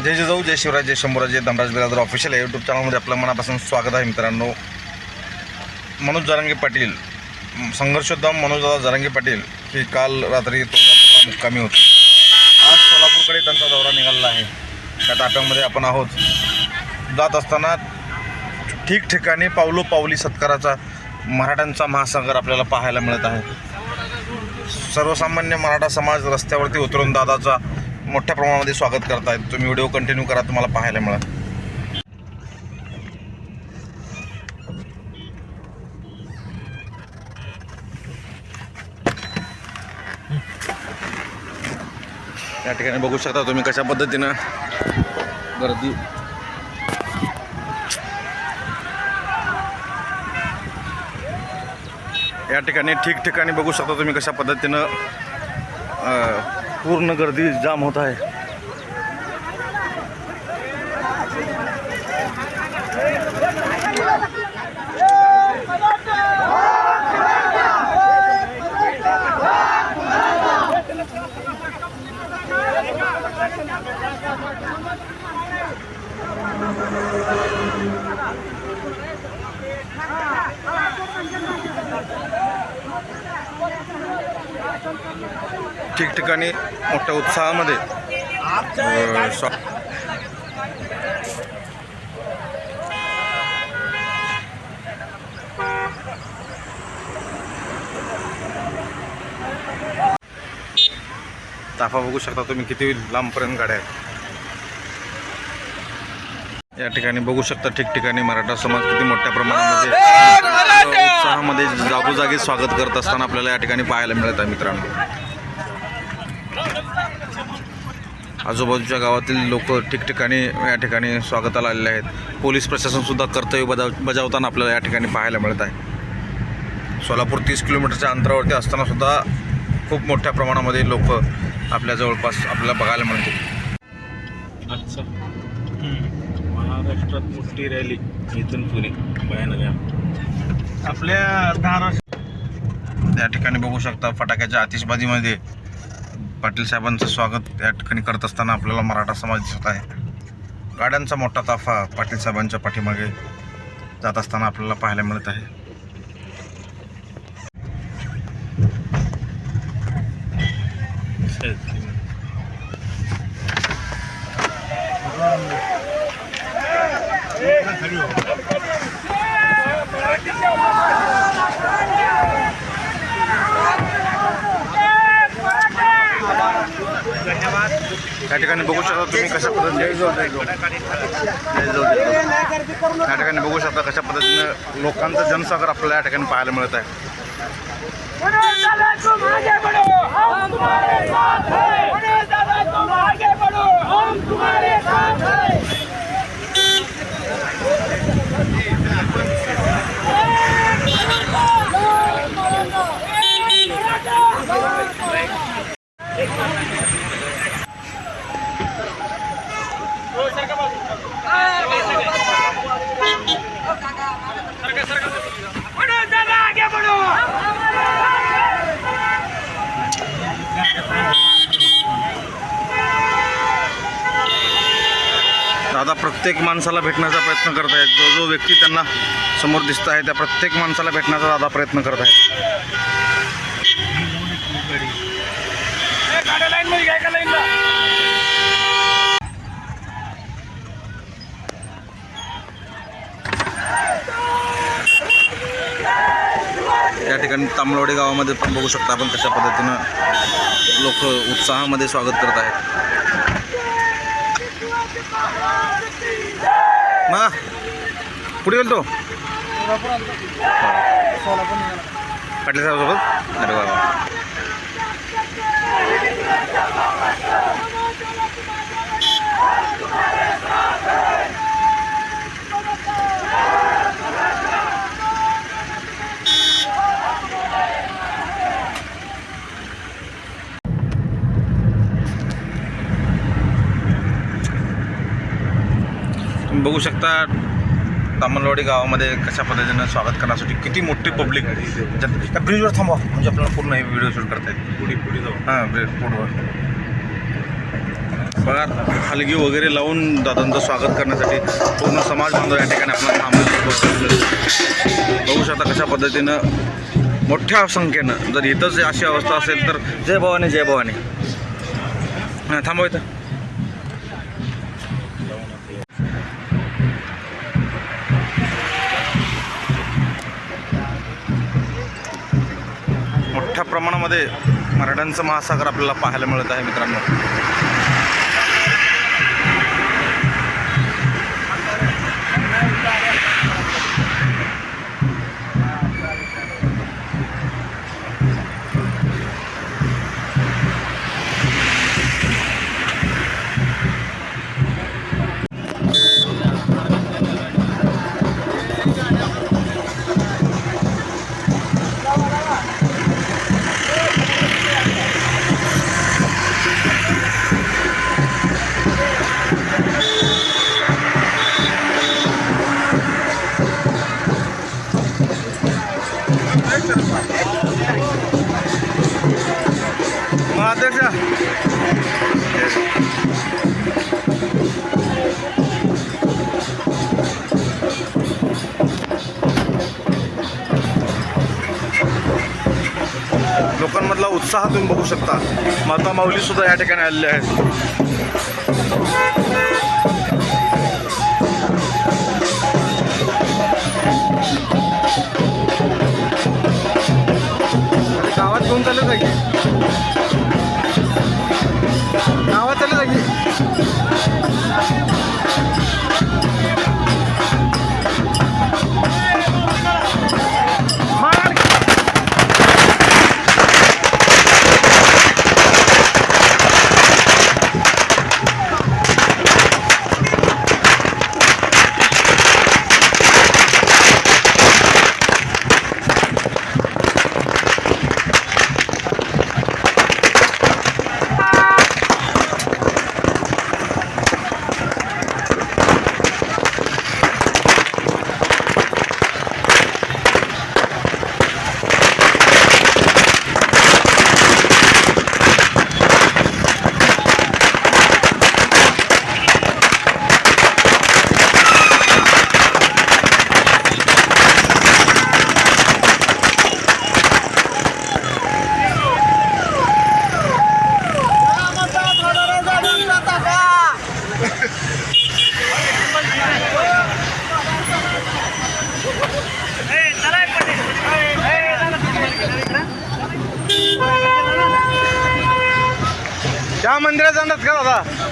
जय जिजाऊ जय शिवराज जय शंभूराज जय धनराज बिरादर ऑफिशियल यूट्यूब चॅनलमध्ये आपलं मनापासून स्वागत आहे मित्रांनो. मनोज जरांगे पाटील संघर्षोद्धाम मनोजदादा जरांगे पाटील हे काल रात्री तुळजापूरला मुक्कामी होते. आज सोलापूरकडे त्यांचा दौरा निघालेला आहे. त्या ताप्यामध्ये आपण आहोत. जात असताना ठिकठिकाणी पावलो पावली सत्काराचा मराठ्यांचा महासागर आपल्याला पाहायला मिळत आहे. सर्वसामान्य मराठा समाज रस्त्यावरती उतरून दादाचा मोठ्या प्रमाणामध्ये स्वागत करतायत. तुम्ही व्हिडिओ कंटिन्यू करा तुम्हाला पाहायला मिळा या ठिकाणी बघू शकता तुम्ही कशा पद्धतीनं गर्दी. या ठिकाणी ठिकठिकाणी बघू शकता तुम्ही कशा पद्धतीनं पूर्ण गर्दी जाम होत आहे. ठिकठिकाणी मोठ्या उत्साहामध्ये स्वा- ताफा बघू शकता तुम्ही किती लांबपर्यंत गाड्या आहेत. या ठिकाणी बघू शकता ठिकठिकाणी मराठा समाज किती मोठ्या प्रमाणामध्ये उत्साहामध्ये जागोजागी स्वागत करत असताना आपल्याला या ठिकाणी पाहायला मिळत आहे मित्रांनो. आजूबाजूच्या गावातील लोक ठिकठिकाणी या ठिकाणी स्वागताला आलेले आहेत. पोलीस प्रशासन सुद्धा कर्तव्य बजाव बजावताना आपल्याला या ठिकाणी पाहायला मिळत आहे. सोलापूर तीस किलोमीटरच्या अंतरावरती असताना सुद्धा खूप मोठ्या प्रमाणामध्ये लोक आपल्या जवळपास आपल्याला बघायला मिळतील. आजचा महाराष्ट्रात मोठी रॅली इथून पुणे भयानक. आपल्या धाराशिव त्या ठिकाणी बघू शकता फटाक्याच्या आतिषबाजीमध्ये पाटील साहेबांचं स्वागत या ठिकाणी करत असताना आपल्याला मराठा समाज दिसत आहे. गाड्यांचा मोठा ताफा पाटील साहेबांच्या पाठीमागे जात असताना आपल्याला पाहायला मिळत आहे. त्या ठिकाणी बघू शकता तुम्ही कशा पद्धतीने या ठिकाणी बघू शकता कशा पद्धतीने लोकांचा जनसागर आपल्याला या ठिकाणी पाहायला मिळत आहे. प्रत्येक माणसाला भेटण्याचा प्रयत्न करत आहेत. जो जो व्यक्ती त्यांना समोर दिसत आहे त्या प्रत्येक माणसाला भेटण्याचा दादा प्रयत्न करत आहेत. त्या या ठिकाणी तांबळवाडी गावामध्ये पण बघू शकता आपण कशा पद्धतीनं लोक उत्साहामध्ये स्वागत करत आहेत. मा. पुढे गेलो तो पाटील साहेबासोबत अरे वा. बघू शकता तामलवाडी गावामध्ये कशा पद्धतीनं स्वागत करण्यासाठी किती मोठी पब्लिक त्या ब्रिजवर थांबवा म्हणजे आपल्याला पूर्ण हे व्हिडिओ शूट करता येईल. पुढे पुढे जाऊ. हां ब्रिज पुढवर. बघा हलगी वगैरे लावून दादांचं स्वागत करण्यासाठी पूर्ण समाज बांधव या ठिकाणी आपल्याला थांबले बघू शकता कशा पद्धतीनं मोठ्या संख्येनं जर इथंच अशी अवस्था असेल तर जय भवानी जय भवानी. हां थांबव इथं. मोठ्या प्रमाणामध्ये मराठ्यांचं महासागर आपल्याला पाहायला मिळत आहे मित्रांनो. उत्साह तुम्ही बघू शकता. माता माऊली सुद्धा या ठिकाणी आलेले आहेत. मंदिरात जाणार का दादा?